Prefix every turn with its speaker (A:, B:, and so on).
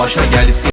A: Başa gelsin